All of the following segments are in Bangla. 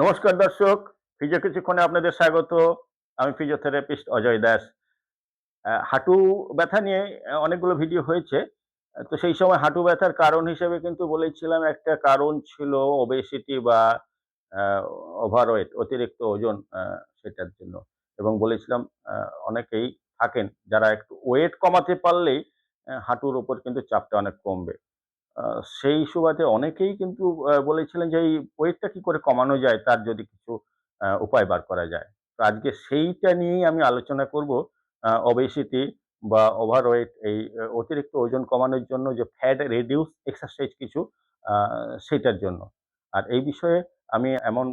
নমস্কার দর্শক ফিজিও কিছুক্ষণে আপনাদের স্বাগত। আমি ফিজিওথেরাপিস্ট অজয় দাস। হাঁটু ব্যথা নিয়ে অনেকগুলো ভিডিও হয়েছে। তো সেই সময় হাঁটু ব্যথার কারণ হিসেবে কিন্তু বলেছিলাম, একটা কারণ ছিল ওবেসিটি বা ওভারওয়েট অতিরিক্ত ওজন সেটার জন্য। এবং বলেছিলাম অনেকেই থাকেন যারা একটু ওয়েট কমাতে পারলেই হাঁটুর উপর কিন্তু চাপটা অনেক কমবে। সেই সুবাদে অনেকেই কিন্তু বলেছিলেন যে এই ওয়েটটা কি করে কমানো যায় তার যদি কিছু উপায় বার করা যায়। তো আজকে সেইটা নিয়েই আমি আলোচনা করব ওবেসিটি বা ওভারওয়েট এই অতিরিক্ত ওজন কমানোর জন্য যে ফ্যাট রেডিউস এক্সারসাইজ কিছু সেটার জন্য। আর এই বিষয়ে আমি এমন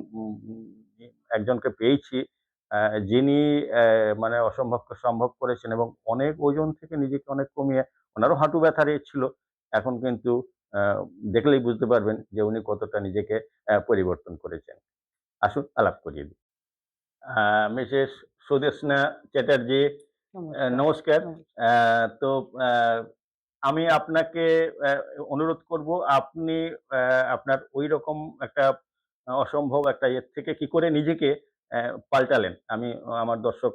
একজনকে পেয়েছি যিনি মানে অসম্ভবকে সম্ভব করেছেন এবং অনেক ওজন থেকে নিজেকে অনেক কমিয়ে, ওনারও হাঁটু ব্যথা ছিল এখন কিন্তু দেখলেই বুঝতে পারবেন যে উনি কতটা নিজেকে পরিবর্তন করেছেন। আসুন আলাপ করিয়ে দিই। মিসেস সুদেশনা চ্যাটার্জি নমস্কার তো আমি আপনাকে অনুরোধ করব আপনি আপনার ওই রকম একটা অসম্ভব একটা ইয়ের থেকে কি করে নিজেকে পাল্টালেন। আমি আমার দর্শক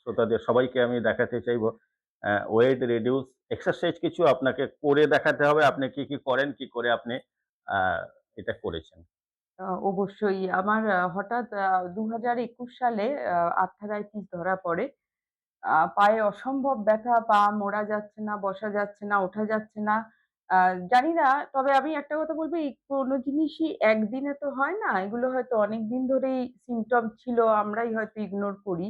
শ্রোতাদের সবাইকে আমি দেখাতে চাইব। ওয়েট রিডিউস এক্সারসাইজ কিছু আপনাকে করে দেখাতে হবে আপনি কি কি করেন কি করে আপনি এটা করেছেন অবশ্যই আমার হঠাৎ দু ২০২১ সালে আর্থারাইটিস ধরা পড়ে। পায়ে অসম্ভব ব্যথা, পা মোড়া যাচ্ছে না, বসা যাচ্ছে না, ওঠা যাচ্ছে না। জানি না তবে আমি একটা কথা বলব এই কোনো জিনিসই একদিনে তো হয় না। এগুলো হয়তো অনেকদিন ধরেই সিম্পটম ছিল আমরাই হয়তো ইগনোর করি।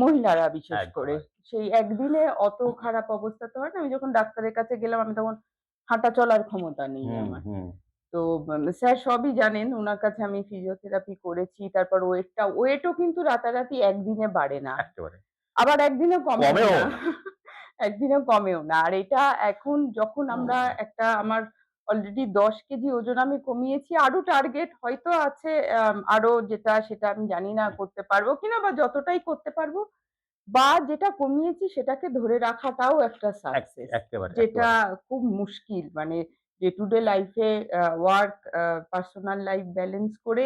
মহিলারা বিশেষ করে। সেই একদিনে অত খারাপ অবস্থা তো হয় না। আমি যখন ডাক্তারের কাছে গেলাম আমি তখন হাঁটা চলার ক্ষমতা নেই আমার। তো স্যার সবই জানেন। ওনার কাছে আমি ফিজিওথেরাপি করেছি। তারপর ওয়েটটা ওয়েটও কিন্তু রাতারাতি একদিনে বাড়ে না। আবার একদিনে কমেও না। একদিনেও কমেও না। আর এটা এখন যখন আমরা একটা আমার অলরেডি ১০ কেজি ওজন আমি কমিয়েছি। আরও টার্গেট হয়তো আছে আরও যেটা সেটা আমি জানি না করতে পারব কিনা বা যতটাই করতে পারব বা যেটা কমিয়েছি সেটাকে ধরে রাখাটাও একটা এক- সাকসেস। যেটা খুব মুশকিল। মানে ডে টু ডে লাইফে ওয়ার্ক পার্সোনাল লাইফ ব্যালেন্স করে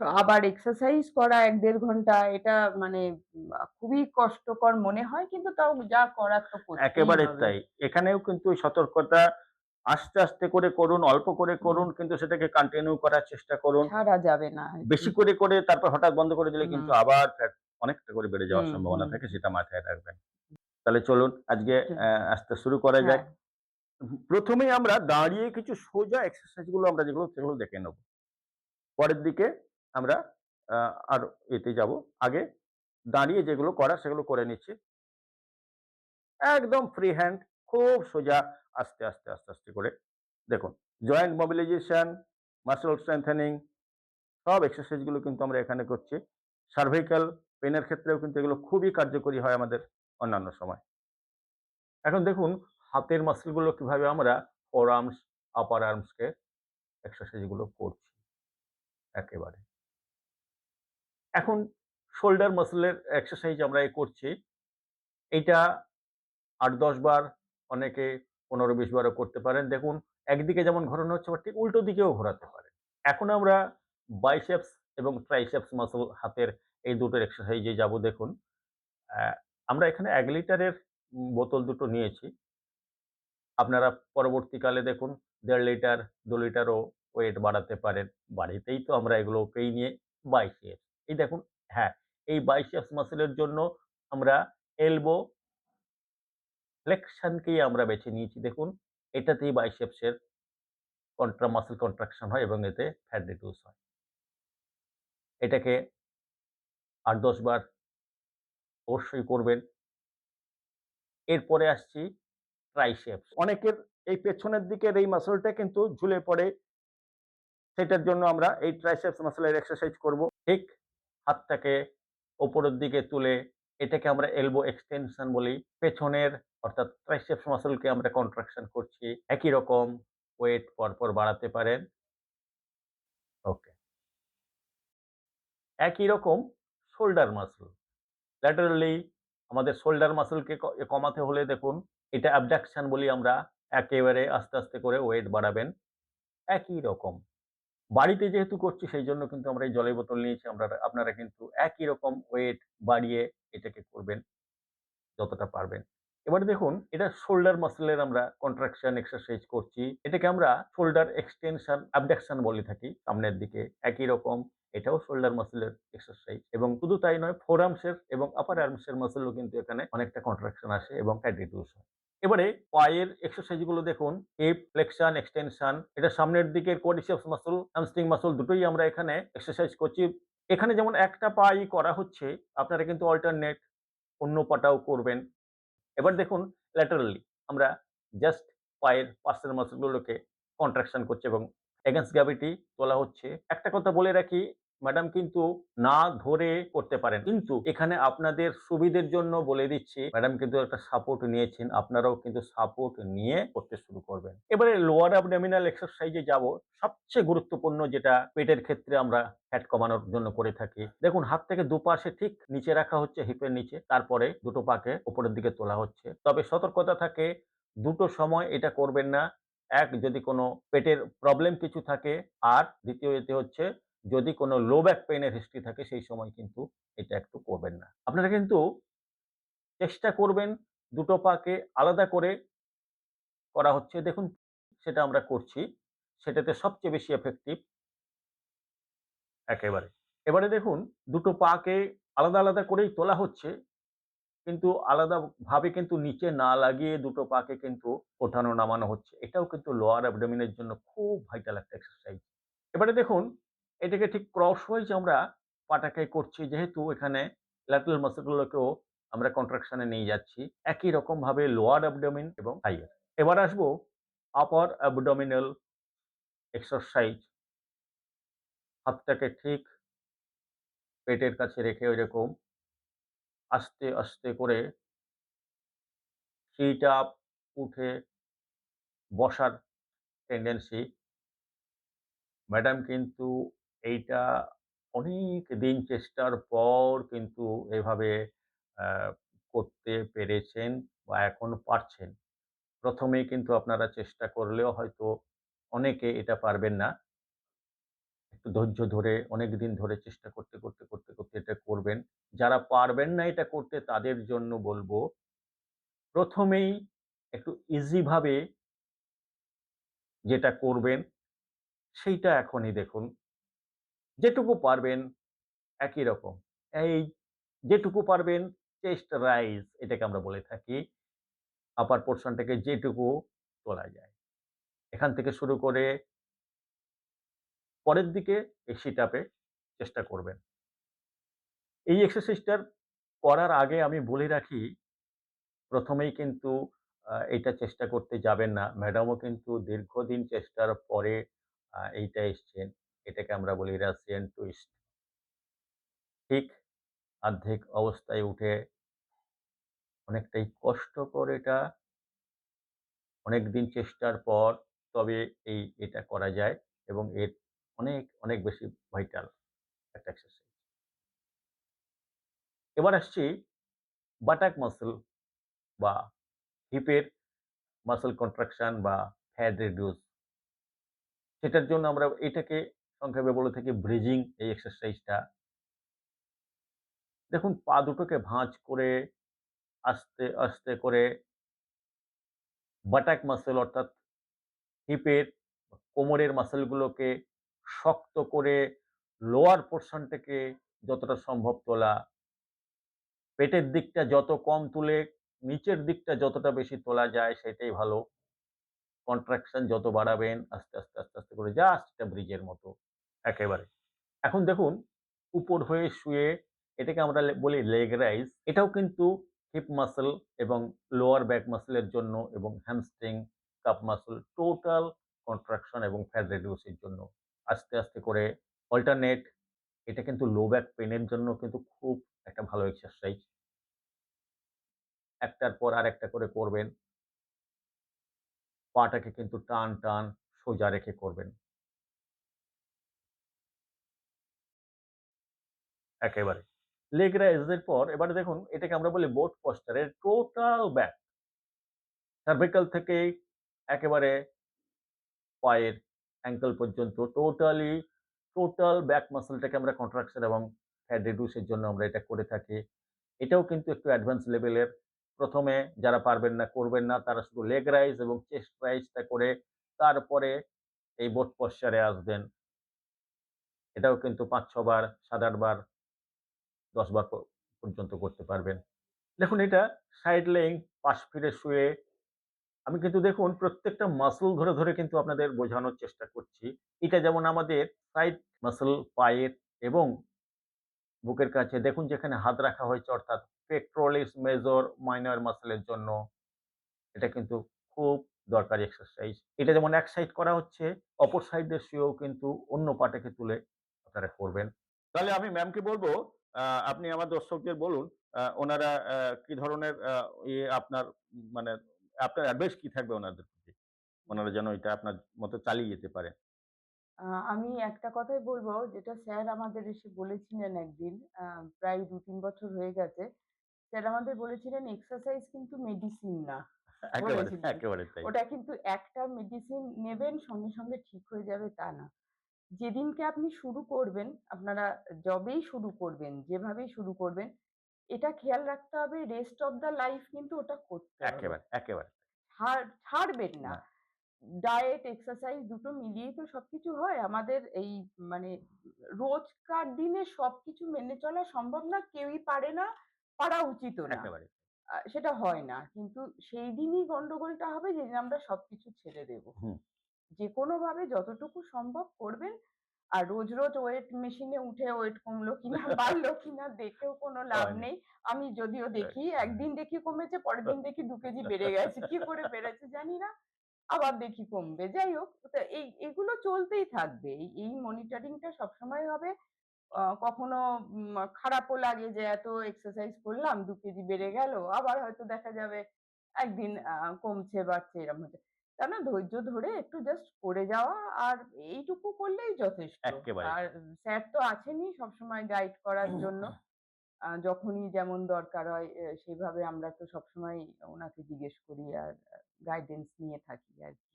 আবার এক্সারসাইজ করা এক দেড় ঘণ্টা এটা মানে খুবই কষ্টকর মনে হয়। কিন্তু তাও যা করার তো একেবারে তাই। এখানেও কিন্তু সতর্কতা আস্তে আস্তে করে করুন অল্প করে করুন কিন্তু সেটাকে কন্টিনিউ করার চেষ্টা করুন। ছাড়া যাবে না। বেশি করে করে তারপর হঠাৎ বন্ধ করে দিলে কিন্তু আবার অনেকটা করে বেড়ে যাওয়ার সম্ভাবনা থাকে সেটা মাথায় রাখবেন। তাহলে চলুন আজকে আস্তে শুরু করা যাক। হ্যাঁ। প্রথমেই আমরা দাঁড়িয়ে কিছু সোজা এক্সারসাইজগুলো আমরা যেগুলো সেগুলো দেখে নেব। পরের দিকে আমরা আর এতে যাব। আগে দাঁড়িয়ে যেগুলো করা সেগুলো করে নিচ্ছি। একদম ফ্রি হ্যান্ড খুব সোজা আস্তে আস্তে আস্তে আস্তে করে। দেখুন জয়েন্ট মোবিলাইজেশন মাসল স্ট্রেংথেনিং সব এক্সারসাইজগুলো কিন্তু আমরা এখানে করছি। সার্ভাইকাল পেনের ক্ষেত্রেও কিন্তু এগুলো খুবই কার্যকরী হয় আমাদের অন্যান্য সময়। এখন দেখুন, হাতের মাসলগুলো কীভাবে আমরা ফোর আর্মস আপার আর্মসকে এক্সারসাইজগুলো করছি। একেবারে। এখন শোল্ডার মাসলের এক্সারসাইজ আমরা এ করছি। এটা আট, দশ বার, অনেকে পনেরো, বিশ বারও করতে পারেন। দেখুন, একদিকে যেমন ঘোরানো হচ্ছে ঠিক উল্টো দিকেও ঘোরাতে পারেন। এখন আমরা বাইসেপস এবং ট্রাইসেপস মাসল হাতের এই দুটোর এক্সারসাইজে যাব, দেখুন। আমরা এখানে এক লিটারের বোতল দুটো নিয়েছি। আপনারা পরবর্তীকালে দেখুন, দেড় লিটার, দু লিটারও ওয়েট বাড়াতে পারেন। বাড়িতেই তো আমরা এগুলো পেয়ে নিয়ে বাইসেপস এই দেখুন হ্যাঁ এই বাইসেপস মাসেলের জন্য আমরা এলবো ফ্লেকশনকেই আমরা বেছে নিয়েছি দেখুন এটাতেই বাইসেপসের কন্ট্রা মাসেল কন্ট্রাকশন হয় এবং এতে ফ্যাট রিডিউস হয়। এটাকে আট দশ বার অবশ্যই করবেন। এরপরে আসছি ট্রাইসেপস অনেকের এই পেছনের দিকের এই মাসলটা কিন্তু ঝুলে পড়ে সেটার জন্য আমরা এই ট্রাইসেপস মাসলের এক্সারসাইজ করব। ঠিক হাতটাকে ওপরের দিকে তুলে এটাকে আমরা এলবো এক্সটেনশন বলি। পেছনের অর্থাৎ ট্রাইসেপস মাসলকে আমরা কন্ট্রাকশন করছি। একই রকম ওয়েট পরপর বাড়াতে পারেন। ওকে একই রকম শোল্ডার মাসল ল্যাটারালি আমাদের শোল্ডার মাসলকে কমাতে হলে দেখুন, এটা অ্যাবডাকশন বলি আমরা একেবারে আস্তে আস্তে করে ওয়েট বাড়াবেন। একই রকম। বাড়িতে যেহেতু করছি, সেই জন্য কিন্তু আমরা এই জলের বোতল নিয়েছি। আমরা, আপনারা কিন্তু একই রকম ওয়েট বাড়িয়ে এটাকে করবেন যতটা পারবেন। এবারে দেখুন, এটা শোল্ডার মাসেলের আমরা কন্ট্রাকশন এক্সারসাইজ করছি। এটাকে আমরা শোল্ডার এক্সটেনশন অ্যাবডাকশন বলে থাকি। সামনের দিকে একই রকম, এটাও শোল্ডার মাসেলের এক্সারসাইজ এবং শুধু তাই নয় ফোর আর্মসের এবং আপার আর্মসের মাসেলও কিন্তু এখানে অনেকটা কন্ট্রাকশন আসে এবং ফ্যাট হয় এবারে পায়ের এক্সারসাইজগুলো দেখুন হিপ ফ্লেকশন এক্সটেনশন এটা সামনের দিকের কোয়াড্রিসেপস মাসল হ্যামস্ট্রিং মাসল দুটোই আমরা এখানে এক্সারসাইজ করছি। এখানে যেমন একটা পাই করা হচ্ছে, আপনারা কিন্তু অল্টারনেট অন্য পাটাও করবেন। এবার দেখুন ল্যাটারালি আমরা জাস্ট পায়ের পাশের মাসলগুলোকে কন্ট্রাকশন করছে এবং এগেন্স্ট গ্র্যাভিটি তোলা হচ্ছে। একটা কথা বলে রাখি ম্যাডাম কিন্তু না ধরে করতে পারেন। কিন্তু এখানে আপনাদের সুবিধের জন্য বলে দিচ্ছি, ম্যাডাম কিন্তু একটা সাপোর্ট নিয়েছেন, আপনারাও কিন্তু সাপোর্ট নিয়ে করতে শুরু করবেন। এবারে লোয়ার অ্যাবডোমিনাল এক্সারসাইজে যাব। সবচেয়ে গুরুত্বপূর্ণ যেটা পেটের ক্ষেত্রে আমরা ফ্যাট কমানোর জন্য করে থাকি। দেখুন, হাত থেকে দুপাশে ঠিক নিচে রাখা হচ্ছে হিপের নিচে, তারপরে দুটো পাকে উপরের দিকে তোলা হচ্ছে। তবে সতর্কতা থাকে, দুটো সময় এটা করবেন না। এক, যদি কোনো পেটের প্রবলেম কিছু থাকে, আর দ্বিতীয় এতে হচ্ছে যদি কোনো লো ব্যাক পেইনের হিস্ট্রি থাকে, সেই সময় কিন্তু এটা একটু করবেন না। আপনারা কিন্তু চেষ্টা করবেন দুটো পাকে আলাদা করে করা হচ্ছে। দেখুন, সেটা আমরা করছি, সেটাতে সবচেয়ে বেশি এফেক্টিভ একেবারে। এবারে দেখুন, দুটো পাকে আলাদা আলাদা করেই তোলা হচ্ছে, কিন্তু আলাদা ভাবে কিন্তু নিচে না লাগিয়ে দুটো পাকে কিন্তু ওঠানো নামানো হচ্ছে। এটাও কিন্তু লোয়ার অ্যাবডোমিনের জন্য খুব ভাইটাল একটা এক্সারসাইজ এবারে দেখুন এটাকে ঠিক ক্রস ওয়াইজ আমরা পাটাকে করছি, যেহেতু এখানে ল্যাটারাল মাসলগুলোকেও আমরা কন্ট্রাকশনে নিয়ে যাচ্ছি, একই রকম ভাবে লোয়ার অ্যাবডোমিন এবং হাইয়ার এবার আসব আপার অ্যাবডোমিনাল এক্সারসাইজ হাতটাকে ঠিক পেটের কাছে রেখে ওইরকম আস্তে আস্তে করে সিট আপ উঠে বসার টেন্ডেন্সি ম্যাডাম কিন্তু এইটা অনেক দিন চেষ্টার পর কিন্তু এভাবে করতে পেরেছেন বা এখন পারছেন। প্রথমেই কিন্তু আপনারা চেষ্টা করলেও হয়তো অনেকে এটা পারবেন না। একটু ধৈর্য ধরে অনেক দিন ধরে চেষ্টা করতে করতে করতে করতে এটা করবেন। যারা পারবেন না এটা করতে তাদের জন্য বলব, প্রথমেই একটু ইজিভাবে যেটা করবেন, সেইটা এখনই দেখুন। যেটুকু পারবেন একই রকম। এই যেটুকু পারবেন চেস্ট রাইজ এটাকে আমরা বলে থাকি। আপার পোর্শনটাকে যেটুকু তোলা যায়। এখান থেকে শুরু করে পরের দিকে এই সিট আপে চেষ্টা করবেন। এই এক্সারসাইজটার করার আগে আমি বলে রাখি, প্রথমেই কিন্তু এইটা চেষ্টা করতে যাবেন না। ম্যাডামও কিন্তু দীর্ঘদিন চেষ্টার পরে এইটা এসছেন। এটাকে আমরা বলি রাশিয়ান টুইস্ট। ঠিক অর্ধেক অবস্থায় উঠে অনেকটাই কষ্টকর এটা। অনেকদিন চেষ্টার পর তবে এই এটা করা যায় এবং এর অনেক অনেক বেশি ভাইটাল একটা এক্সারসাইজ এবার আসছি বাটাক মাসল বা হিপের মাসল কন্ট্রাকশন বা ফ্যাট রিডিউস সেটার জন্য আমরা এটাকে সংক্ষেপে বলে থাকি ব্রিজিং এই এক্সারসাইজটা দেখুন, পা দুটোকে ভাঁজ করে আস্তে আস্তে করে বাটাক মাসেল অর্থাৎ হিপের কোমরের মাসলগুলোকে শক্ত করে লোয়ার পোর্শনটাকে যতটা সম্ভব তোলা। পেটের দিকটা যত কম তুলে নিচের দিকটা যতটা বেশি তোলা যায় সেটাই ভালো। কন্ট্রাকশন যত বাড়াবেন, আস্তে আস্তে আস্তে আস্তে করে জাস্ট একটা ব্রিজের মতো। একেবারে। এখন দেখুন, উপর হয়ে শুয়ে এটাকে আমরা বলি লেগ রাইজ এটাও কিন্তু হিপ মাসল এবং লোয়ার ব্যাক মাসলের জন্য এবং hamstring calf muscle total contraction এবং ফ্যাট রিডিউসের জন্য। আস্তে আস্তে করে অল্টারনেট এটা কিন্তু লো ব্যাক পেনের জন্য কিন্তু খুব একটা ভালো এক্সারসাইজ একটার পর আর একটা করে করবেন। পাটাকে কিন্তু টান টান সোজা রেখে করবেন। একেবারে। লেগ রাইজের পর এবারে দেখুন, এটাকে আমরা বলি বোট পস্টারের টোটাল ব্যাক সার্ভিক্যাল থেকে একেবারে পায়ের অ্যাঙ্কেল পর্যন্ত টোটালি, টোটাল ব্যাক মাসলটাকে আমরা কন্ট্রাকশন এবং ফ্যাট রিডিউসের জন্য আমরা এটা করে থাকি। এটাও কিন্তু একটু অ্যাডভান্স লেভেলের প্রথমে যারা পারবেন না, করবেন না, তারা শুধু লেগ রাইজ এবং চেস্ট রাইজটা করে তারপরে এই বোট পশ্চারে আসবেন। এটাও কিন্তু পাঁচ ছবার সাত আটবার দশ বার পর্যন্ত করতে পারবেন। দেখুন এটা সাইড লেং পাশ ফিরে শুয়ে আমি কিন্তু দেখুন প্রত্যেকটা মাসল ধরে ধরে কিন্তু আপনাদের বোঝানোর চেষ্টা করছি। এটা যেমন আমাদের সাইড মাসল পায়ের এবং বুকের কাছে। দেখুন যেখানে হাত রাখা হয়েছে, অর্থাৎ পেট্রোলিস মেজর মাইনর মাসলের জন্য। এটা কিন্তু খুব দরকারি এক্সারসাইজ এটা যেমন এক সাইড করা হচ্ছে, অপর সাইডের শুয়েও কিন্তু অন্য পাটাকে তুলে আপনারা করবেন। তাহলে আমি ম্যামকে বলব আপনি আমার দর্শকদের বলুন ওনারা কি ধরনের ইয়ে আপনার মানে আপনার অ্যাডভাইস কি থাকবে ওনাদের প্রতি ওনারা যেন এটা আপনার মতো চালিয়ে যেতে পারে আমি একটা কথাই বলব যেটা স্যার আমাদের এসে বলেছিলেন একদিন প্রায় ২-৩ বছর হয়ে গেছে। স্যার আমাদের বলেছিলেন এক্সারসাইজ কিন্তু মেডিসিন না। একেবারে একেবারে তাই ওটা কিন্তু একটা মেডিসিন নেবেন সঙ্গে, সঙ্গে ঠিক হয়ে যাবে তা না। যেদিনকে আপনি শুরু করবেন, আপনারা যবেই শুরু করবেন, যেভাবেই শুরু করবেন, এটা খেয়াল রাখতে হবে রেস্ট অফ দ্য লাইফ কিন্তু ওটা করতে। একেবারে একেবারে ছাড় ছাড়বেন না। ডায়েট, এক্সারসাইজ দুটো মিলিয়েই তো সবকিছু হয়। আমাদের এই মানে রোজকার দিনে সবকিছু মেনে চলা সম্ভব না। কেউই পারে না, পারা উচিতও না। একেবারে সেটা হয় না। কিন্তু সেই দিনই গন্ডগোলটা হবে যেদিন আমরা সবকিছু ছেড়ে দেব। হুম। যেকোনোভাবে যতটুকু সম্ভব করবেন। আর রোজ, রোজ ওয়েট মেশিনে উঠে ওয়েট কমলো কিনা বাড়লো কিনা দেখেও কোনো লাভ নেই। আমি যদিও দেখি। একদিন দেখি কমেছে, পরের দিন দেখি ২ কেজি বেড়ে গেছে। কি করে বেড়েছে জানি না। আবার দেখি কমবে। যাই হোক তো এই এগুলো চলতেই থাকবে। এই এই মনিটরিংটা সবসময় হবে। কখনো খারাপও লাগে যে এত এক্সারসাইজ করলাম দু কেজি বেড়ে গেল। আবার হয়তো দেখা যাবে একদিন কমছে বাড়ছে এরকম হচ্ছে। তাই না ধৈর্য ধরে একটু জাস্ট করে যাওয়া আর এইটুকু করলেই যথেষ্ট। আর স্যার তো আছেনই সবসময় গাইড করার জন্য। আ যখনই যেমন দরকার হয় সেভাবে আমরা তো সবসময় ওনাকে জিজ্ঞেস করি আর গাইডেন্স নিয়ে থাকি আরকি।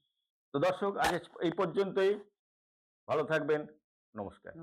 তো দর্শক আজ এই পর্যন্তই ভালো থাকবেন নমস্কার।